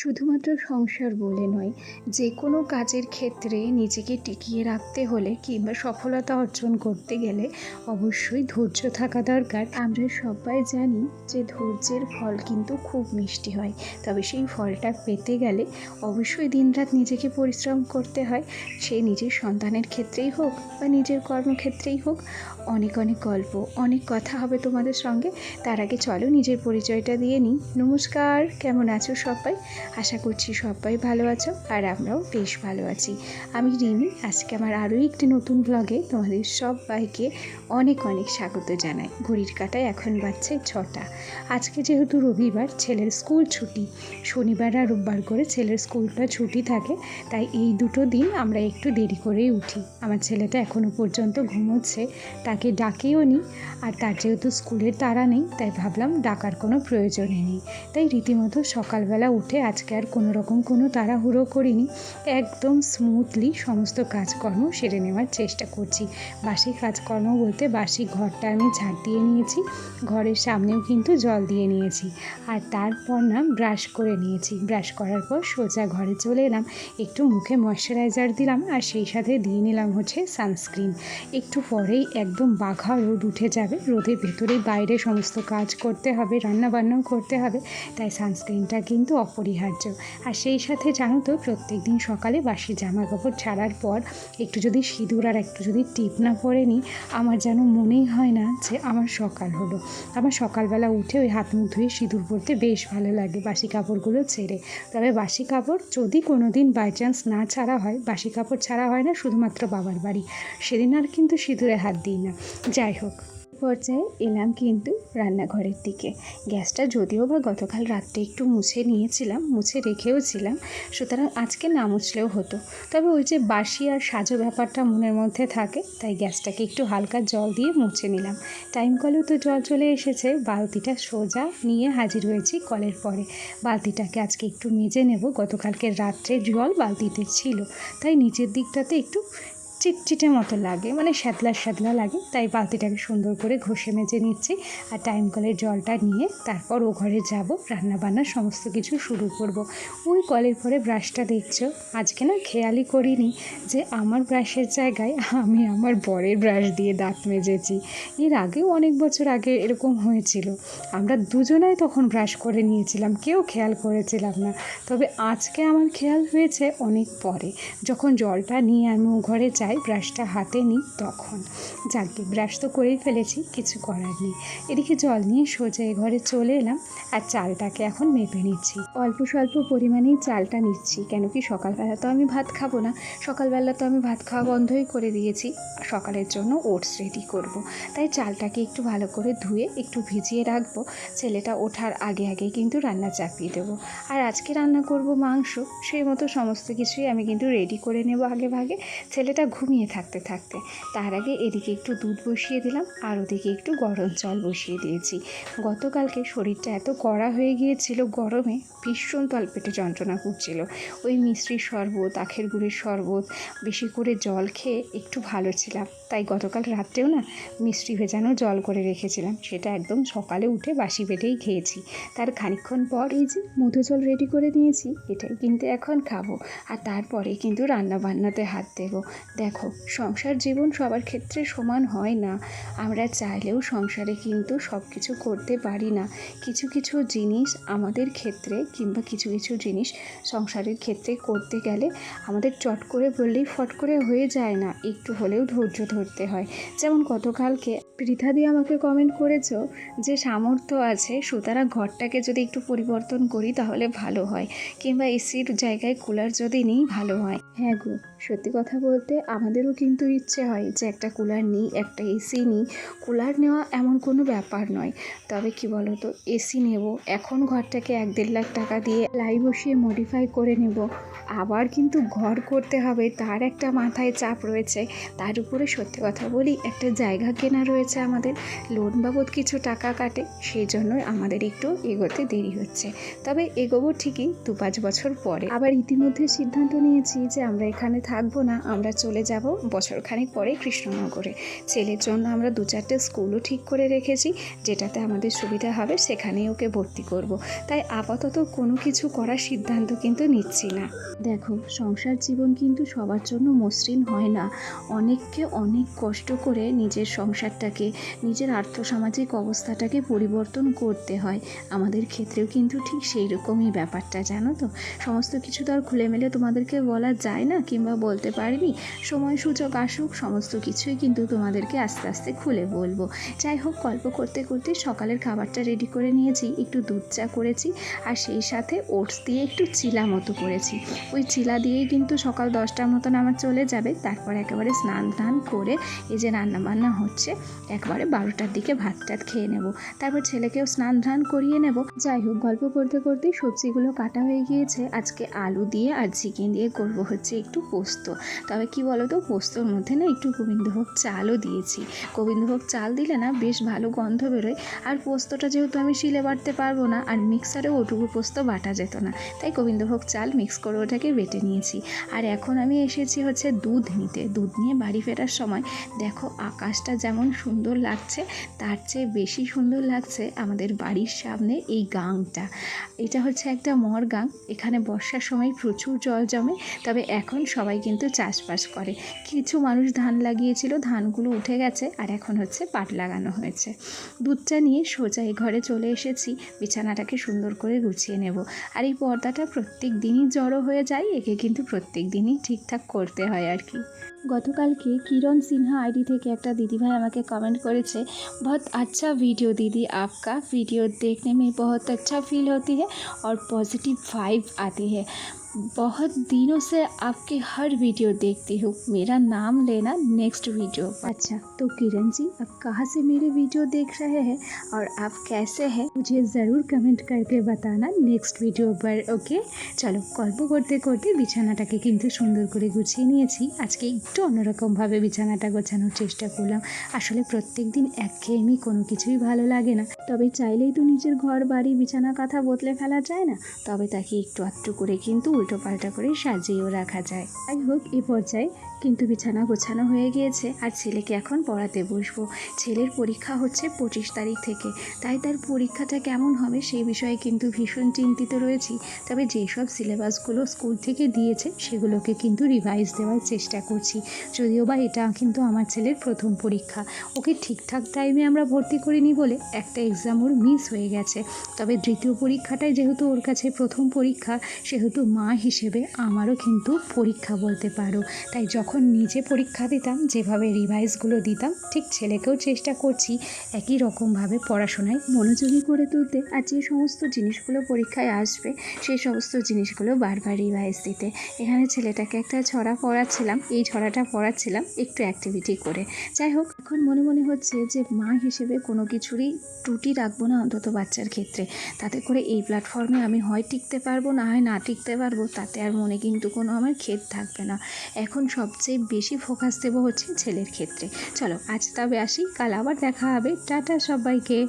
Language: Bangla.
শুধুমাত্র সংসার বলে নয়, যে কোনো কাজের ক্ষেত্রে নিজেকে টিকিয়ে রাখতে হলে কিংবা সফলতা অর্জন করতে গেলে অবশ্যই ধৈর্য থাকা দরকার। আমরা সবাই জানি যে ধৈর্যের ফল কিন্তু খুব মিষ্টি হয়, তবে সেই ফলটা পেতে গেলে অবশ্যই দিনরাত নিজেকে পরিশ্রম করতে হয়। সে নিজের সন্তানের ক্ষেত্রেই হোক বা নিজের কর্মক্ষেত্রেই হোক অনেক অনেক গল্প, অনেক কথা হবে তোমাদের সঙ্গে। তার আগে চলো নিজের পরিচয়টা দিয়ে নিই। নমস্কার, কেমন আছো সবাই? আশা করছি সবাই ভালো আছো আর আমরাও বেশ ভালো আছি। আমি রিমি, আজকে আমার আরও একটি নতুন ব্লগে তোমাদের সবাইকে অনেক অনেক স্বাগত জানাই। ঘড়ির কাটায় এখন বাজছে ছটা। আজকে যেহেতু রবিবার, ছেলের স্কুল ছুটি। শনিবার আর রোববার করে ছেলের স্কুলটা ছুটি থাকে, তাই এই দুটো দিন আমরা একটু দেরি করেই উঠি। আমার ছেলেটা এখনও পর্যন্ত ঘুমোচ্ছে তাকে ডাকেও নি, আর তার যেহেতু স্কুলের তারা নেই, তাই ভাবলাম ডাকার কোনো প্রয়োজনই নেই। তাই রীতিমতো সকালবেলা উঠে আজকে আর কোনো রকম কোনো তাড়াহুড়ো করিনি। একদম স্মুথলি সমস্ত কাজকর্ম সেরে নেওয়ার চেষ্টা করছি। বাসি কাজকর্ম বলতে বাসি ঘরটা আমি ঝাড় দিয়ে নিয়েছি, ঘরের সামনেও কিন্তু জল দিয়ে নিয়েছি। আর তারপর না ব্রাশ করে নিয়েছি। ব্রাশ করার পর সোজা ঘরে চলে এলাম। একটু মুখে ময়শ্চারাইজার দিলাম, আর সেই সাথে দিয়ে নিলাম হচ্ছে সানস্ক্রিন একটু পরেই একদম বাঘা রোদ উঠে যাবে। রোদের ভেতরে বাইরে সমস্ত কাজ করতে হবে রান্না বান্নাও করতে হবে, তাই সানস্ক্রিনটা কিন্তু অপরিহার্য। আর সেই সাথে জানো তো প্রত্যেক দিন সকালে বাসি জামা কাপড় ছাড়ার পর একটু যদি সিঁদুর আর একটু যদি টিপ না পরে নিই, আমার যেন মনেই হয় না যে আমার সকাল হলো। আমার সকালবেলা উঠে ওই হাত মুখ ধুয়ে সিঁদুর পরতে বেশ ভালো লাগে বাসি কাপড়গুলো ছেড়ে। তবে বাসি কাপড় যদি কোনো দিন বাই চান্স না ছাড়া হয়, বাসি কাপড় ছাড়া হয় না শুধুমাত্র বাবার বাড়ি। সেদিন আর কিন্তু সিঁদুরে হাত দিই না। যাই হোক পর্যায়ে এলাম কিন্তু রান্নাঘরের দিকে। গ্যাসটা যদিও বা গতকাল রাত্রে একটু মুছে নিয়েছিলাম, মুছে রেখেও ছিলাম সুতরাং আজকে না মুছলেও হতো। তবে ওই যে বাসি আর সাজো ব্যাপারটা মনের মধ্যে থাকে, তাই গ্যাসটাকে একটু হালকা জল দিয়ে মুছে নিলাম। টাইম কলেও তো জল চলে এসেছে, বালতিটা সোজা নিয়ে হাজির হয়েছি কলের পরে। বালতিটাকে আজকে একটু মেজে নেব, গতকালকে রাত্রে জল বালতিতে ছিল, তাই নিচের দিকটাতে একটু চিটচিটে মতো লাগে মানে শ্যাতলা শ্যাতলা লাগে, তাই বালতিটাকে সুন্দর করে ঘষে মেজে নিচ্ছি আর টাইম কলের জলটা নিয়ে তারপর ও ঘরে যাব রান্না বান্না সমস্ত কিছু শুরু করব। ওই কলের পরে ব্রাশটা দেখছ? আজকে না খেয়ালই করিনি যে আমার ব্রাশের জায়গায় আমি আমার বরের ব্রাশ দিয়ে দাঁত মেজেছি। এর আগেও অনেক বছর আগে এরকম হয়েছিল। আমরা দুজনাই তখন ব্রাশ করে নিয়েছিলাম, কেউ খেয়াল করেছিলাম না। তবে আজকে আমার খেয়াল হয়েছে অনেক পরে। যখন জলটা নিয়ে আমি ও ঘরে যাই ব্রাশটা হাতে নিই তখন। যাকে ব্রাশ তো করেই ফেলেছি, কিছু করার নেই। এদিকে জল নিয়ে সোজা এ ঘরে চলে এলাম আর চালটাকে এখন মেপে নিচ্ছি। অল্প স্বল্প পরিমাণেই চালটা নিচ্ছি, কেন কি সকালবেলা তো আমি ভাত খাব না। সকালবেলা তো আমি ভাত খাওয়া বন্ধই করে দিয়েছি। সকালের জন্য ওটস রেডি করব। তাই চালটাকে একটু ভালো করে ধুয়ে একটু ভিজিয়ে রাখব। ছেলেটা ওঠার আগে আগে কিন্তু রান্না চাপিয়ে দেবো। আর আজকে রান্না করব মাংস, সেই মতো সমস্ত কিছুই আমি কিন্তু রেডি করে নেব আগে ভাগে। ছেলেটা ঘুমিয়ে থাকতে থাকতে। তার আগে এদিকে একটু দুধ বসিয়ে দিলাম, আর ওদিকে একটু গরম জল বসিয়ে দিয়েছি। গতকালকে শরীরটা এত কড়া হয়ে গিয়েছিল গরমে, ভীষণ তলপেটে যন্ত্রণা করছিল। ওই মিষ্টির শরবত, আখের গুড়ের শরবত, বেশি করে জল খেয়ে একটু ভালো ছিলাম। তাই গতকাল রাত্রেও না মিষ্টি ভেজানো জল করে রেখেছিলাম, সেটা একদম সকালে উঠে বাসি পেটেই খেয়েছি। তার খানিকক্ষণ পর এই যে মধু জল রেডি করে নিয়েছি, এটাই কিন্তু এখন খাব। আর তারপরে কিন্তু রান্না বান্নাতে হাত দেবো। দেখো সংসার জীবন সবার ক্ষেত্রে সমান হয় না। আমরা চাইলেও সংসারে কিন্তু সব কিছু করতে পারি না। কিছু কিছু জিনিস আমাদের ক্ষেত্রে কিংবা কিছু কিছু জিনিস সংসারের ক্ষেত্রে করতে গেলে আমাদের চট করে বললেই ফট করে হয়ে যায় না। একটু হলেও ধৈর্য ধরতে হয়। যেমন গতকালকে পৃথাদি আমাকে কমেন্ট করেছ যে সামর্থ্য আছে, সুতরাং ঘরটাকে যদি একটু পরিবর্তন করি তাহলে ভালো হয়। কিংবা এসির জায়গায় কুলার যদি নিই, ভালো হয়। হ্যাঁ গো। সত্যি কথা বলতে আমাদেরও কিন্তু ইচ্ছে হয় যে একটা কুলার নিই, একটা এসি নিই। কুলার নেওয়া এমন কোনো ব্যাপার নয়। তবে কি বলো তো এসি নেব, এখন ঘরটাকে এক দেড় লাখ টাকা দিয়ে লাই বসিয়ে মডিফাই করে নেব। আবার কিন্তু ঘর করতে হবে, তার একটা মাথায় চাপ রয়েছে। তার উপরে সত্যি কথা বলি, একটা জায়গা কেনা রয়েছে আমাদের। লোন বাবদ কিছু টাকা কাটে সেই জন্যই আমাদের একটু এগোতে দেরি হচ্ছে। তবে এগোবো ঠিকই দু পাঁচ বছর পরে। আবার ইতিমধ্যে সিদ্ধান্ত নিয়েছি যে আমরা এখানে থাকব না, আমরা চলে যাব বছরখানেক পরে কৃষ্ণনগরে। ছেলের জন্য আমরা দু চারটে স্কুলও ঠিক করে রেখেছি, যেটাতে আমাদের সুবিধা হবে সেখানেই ওকে ভর্তি করব। তাই আপাতত কোনো কিছু করার সিদ্ধান্ত কিন্তু নিচ্ছি না। দেখো, সংসার জীবন কিন্তু সবার জন্য মসৃণ হয় না। অনেককে অনেক কষ্ট করে নিজের সংসারটাকে, নিজের আর্থসামাজিক অবস্থাটাকে পরিবর্তন করতে হয়। আমাদের ক্ষেত্রেও কিন্তু ঠিক সেই রকমই ব্যাপারটা, জানো তো? সমস্ত কিছু তো আর খুলে মেলে তোমাদেরকে বলা যায় না, কিংবা বলতে পারিনি সময় সুযোগ আসুক, সমস্ত কিছুই কিন্তু তোমাদেরকে আস্তে আস্তে খুলে বলব। যাই হোক, গল্প করতে করতে সকালের খাবারটা রেডি করে নিয়েছি, একটু দুধ চা করেছি, আর সেই সাথে ওটস দিয়ে একটু চিলা মতো করেছি। ওই চিলা দিয়েই কিন্তু সকাল দশটার মতন আমার চলে যাবে, তারপর একেবারে স্নান টান করে এই যে রান্না বান্না হচ্ছে, একবারে বারোটার দিকে ভাত টাত খেয়ে নেব। তারপর ছেলেকেও স্নান ধান করিয়ে নেব। যাই হোক, গল্প করতে করতে সবজিগুলো কাটা হয়ে গিয়েছে। আজকে আলু দিয়ে আর চিকেন দিয়ে করব হচ্ছে একটু পোস্ত। তবে কি বলো তো পোস্তর মধ্যে না একটু গোবিন্দভোগ চালও দিয়েছি। গোবিন্দভোগ চাল দিলে না বেশ ভালো গন্ধ বেরোয়। আর পোস্তটা যেহেতু আমি শিলে বাটতে পারব না, আর মিক্সারেও ওটুকু পোস্ত বাটা যেত না, তাই গোবিন্দভোগ চাল মিক্স করে ওটাকে বেটে নিয়েছি। আর এখন আমি এসেছি হচ্ছে দুধ নিতে। দুধ নিয়ে বাড়ি ফেরার সময় দেখো আকাশটা যেমন সুন্দর লাগছে, তার চেয়ে বেশি সুন্দর লাগছে আমাদের বাড়ির সামনে এই গাংটা। এটা হচ্ছে একটা মর গাং। এখানে বর্ষার সময় প্রচুর জল জমে, তবে এখন সবাই কিন্তু চাষবাস করে। কিছু মানুষ ধান লাগিয়েছিল, ধানগুলো উঠে গেছে আর এখন হচ্ছে পাট লাগানো হয়েছে। দুধটা নিয়ে সোজা এই ঘরে চলে এসেছি, বিছানাটাকে সুন্দর করে গুছিয়ে নেব। আর এই পর্দাটা প্রত্যেক দিনই জড়ো হয়ে যায়, একে কিন্তু প্রত্যেক দিনই ঠিকঠাক করতে হয় আর কি। গতকালকে কিরণ সিনহা আইডি থেকে একটা দিদিভাই আমাকে কমেন্ট করেছে বহুত আচ্ছা ভিডিও দিদি আপকা ভিডিও দেখনে মে বহুত আচ্ছা ফিল হতি হ্যাঁ পজিটিভ पॉजिटिव আতি হ্যাঁ बहुत दिनों से आपके हर वीडियो देखती हूँ मेरा नाम लेना नेक्स्ट वीडियो अच्छा तो किरण जी आप कहाँ से मेरे वीडियो देख रहे हैं और आप कैसे हैं मुझे ज़रूर कमेंट करके बताना নেক্সট ভিডিও পর ওকে চলো গল্প করতে করতে বিছানাটাকে কিন্তু সুন্দর করে গুছিয়ে নিয়েছি আজকে একটু অন্যরকমভাবে বিছানাটা গোছানোর চেষ্টা করলাম আসলে প্রত্যেক দিন একঘেয়েমি কোনো কিছুই ভালো লাগে না তবে চাইলেই তো নিজের ঘর বাড়ি বিছানা কাঁথা বদলে ফেলা যায় না তবে তাকে একটু আধটু করে কিন্তু উল্টো পাল্টা করে সাজিয়েও রাখা যায়। যাই হোক এ পর্যায়ে কিন্তু বিছানা গোছানো হয়ে গিয়েছে আর ছেলেকে এখন পড়াতে বসবো। ছেলের পরীক্ষা হচ্ছে পঁচিশ তারিখ থেকে। তাই তার পরীক্ষাটা কেমন হবে সেই বিষয়ে কিন্তু ভীষণ চিন্তিত রয়েছি। তবে যেসব সিলেবাসগুলো স্কুল থেকে দিয়েছে সেগুলোকে কিন্তু রিভাইজ দেওয়ার চেষ্টা করছি। যদিও বা এটা কিন্তু আমার ছেলের প্রথম পরীক্ষা। ওকে ঠিকঠাক টাইমে আমরা ভর্তি করিনি বলে একটা এক্সাম ওর মিস হয়ে গেছে। তবে দ্বিতীয় পরীক্ষাটাই যেহেতু ওর কাছে প্রথম পরীক্ষা, সেহেতু মা হিসেবে আমারও কিন্তু পরীক্ষা বলতে পারো। তাই যখন নিজে পরীক্ষা দিতাম, যেভাবে রিভাইজগুলো দিতাম, ঠিক ছেলেকেও চেষ্টা করছি একই রকমভাবে পড়াশোনায় মনোযোগী করে তুলতে। আর যে সমস্ত জিনিসগুলো পরীক্ষায় আসবে, সেই সমস্ত জিনিসগুলো বারবার রিভাইজ দিতে। এখানে ছেলেটাকে একটা ছড়া পড়াচ্ছিলাম। এই ছড়াটা পড়াচ্ছিলাম একটু অ্যাক্টিভিটি করে। যাই হোক, এখন মনে মনে হচ্ছে যে মা হিসেবে কোনো কিছুরই ত্রুটি রাখব না অন্তত বাচ্চার ক্ষেত্রে। তাতে করে এই প্ল্যাটফর্মে আমি হয় টিকতে পারব, না হয় না টিকতে পারব, তাতে আর মনে কিন্তু কোনো আমার ক্ষেত থাকবে না। এখন সবচেয়ে বেশি ফোকাস দেবো হচ্ছে ছেলের ক্ষেত্রে। চলো, আজ তবে আসি, কাল আবার দেখা হবে। টাটা সবাইকে।